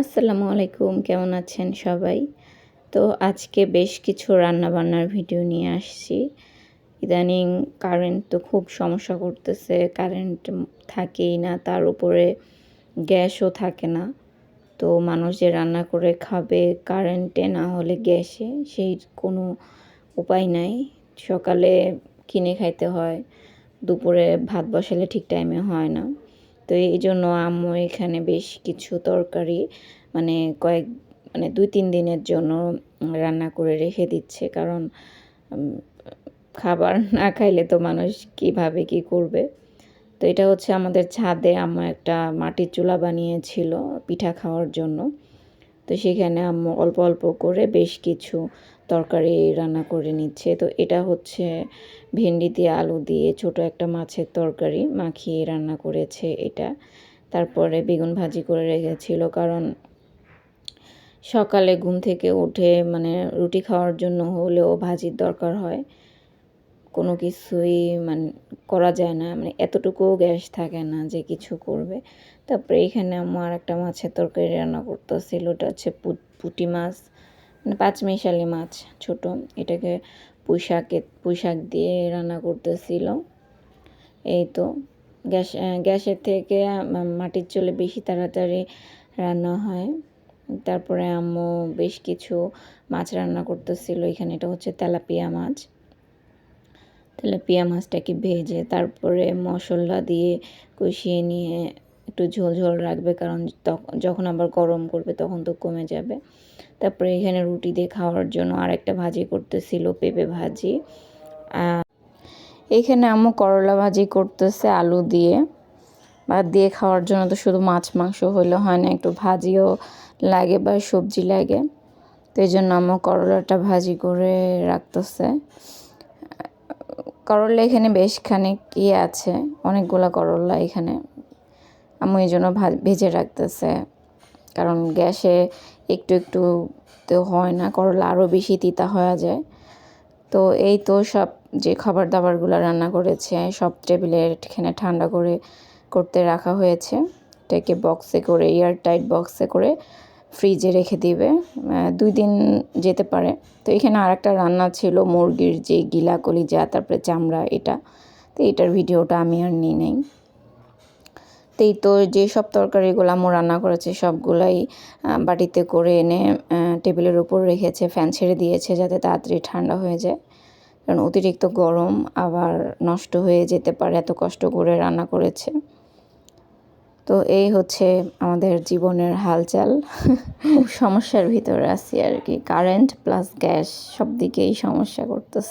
আসসালামু আলাইকুম, কেমন আছেন সবাই? তো আজকে বেশ কিছু রান্নাবান্নার ভিডিও নিয়ে আসছি। ইদানিং কারেন্ট তো খুব সমস্যা করতেছে কারেন্ট থাকেই না, তার উপরে গ্যাসও থাকে না। তো মানুষ যে রান্না করে খাবে কারেন্টে না হলে গ্যাসে, সেই কোনো উপায় নাই। সকালে কিনে খাইতে হয়, দুপুরে ভাত বসালে ঠিক টাইমে হয় না। তো এই জন্য আম্মু এখানে বেশ কিছু তরকারি মানে কয়েক মানে দুই, তিন দিনের জন্য রান্না করে রেখে দিচ্ছে। কারণ খাবার না খাইলে তো মানুষ কীভাবে কি করবে? তো এটা হচ্ছে আমাদের ছাদে আম্মু একটা মাটির চুলা বানিয়েছিল পিঠা খাওয়ার জন্য। তো সেখানে আম্মু অল্প অল্প করে বেশ কিছু তরকারি রান্না করে নিচ্ছে। তো এটা হচ্ছে ভেন্ডি দিয়ে আলু দিয়ে ছোট একটা মাছের তরকারি মাখিয়ে রান্না করেছে এটা। তারপরে বেগুন ভাজি করে রেখেছিল কারণ সকালে ঘুম থেকে উঠে মানে রুটি খাওয়ার জন্য হলেও ভাজির দরকার হয়। কোনো কিছুই মানে করা যায় না। মানে এতটুকুও গ্যাস থাকে না যে কিছু করবে। তারপরে এখানে আমার একটা মাছের তরকারি রান্না করতেছিল, ওটা হচ্ছে পুটি মাছ মানে পাঁচমিশালি মাছ ছোট। এটাকে পুঁইশাকে, পুঁইশাক দিয়ে রান্না করতেছিল। এই তো গ্যাস গ্যাসের থেকে মাটির চলে বেশি তাড়াতাড়ি রান্না হয়। তারপরে আম্মু বেশ কিছু মাছ রান্না করতেছিল। এখানে এটা হচ্ছে তেলাপিয়া মাছ। তেলাপিয়া মাছটাকে ভেজে তারপরে মশলা দিয়ে কষিয়ে নিয়ে একটু ঝোল ঝোল রাখবে, কারণ যখন আবার গরম করবে তখন তো কমে যাবে। তারপরে এখানে রুটি দিয়ে খাওয়ার জন্য আরেকটা ভাজি করতেছিল, পেঁপে ভাজি। এখানে আম্মু করলা ভাজি করতেছে আলু দিয়ে। ভাত দিয়ে খাওয়ার জন্য তো শুধু মাছ মাংস হলে হয় না, একটু ভাজিও লাগে বা সবজি লাগে। তো এই জন্য আম্মু করলাটা ভাজি করে রাখতেছে। করলা এখানে বেশ খানিক ইয়ে আছে, অনেকগুলো করলা এখানে। আমি এই জন্য ভেজে রাখতেছে। কারণ গ্যাসে একটু একটু তো হয় না, করলা আরও বেশি তিতা হয়ে যায়। তো এই তো সব যে খাবার দাবারগুলো রান্না করেছে, সব টেবিলে এখানে ঠান্ডা করে করতে রাখা হয়েছে। এটাকে বক্সে করে এয়ার টাইট বক্সে করে ফ্রিজে রেখে দিবে। দুই দিন যেতে পারে। তো এখানে আর একটা রান্না ছিল, মুরগির যে গিলা কলিজা তারপরে চামড়া এটা। তো এটার ভিডিওটা আমি আর নিই নেই। তো এই তো যেসব তরকারিগুলো আমি রান্না করেছে, সবগুলাই বাটিতে করে এনে টেবিলের উপর রেখেছে, ফ্যান ছেড়ে দিয়েছে যাতে তাড়াতাড়ি ঠান্ডা হয়ে যায়। কারণ অতিরিক্ত গরম আবার নষ্ট হয়ে যেতে পারে, এত কষ্ট করে রান্না করেছে। তো এই হচ্ছে আমাদের জীবনের হালচাল। সমস্যার ভিতরে আছি আর কি। কারেন্ট প্লাস গ্যাস সব দিকেই সমস্যা করতেছে।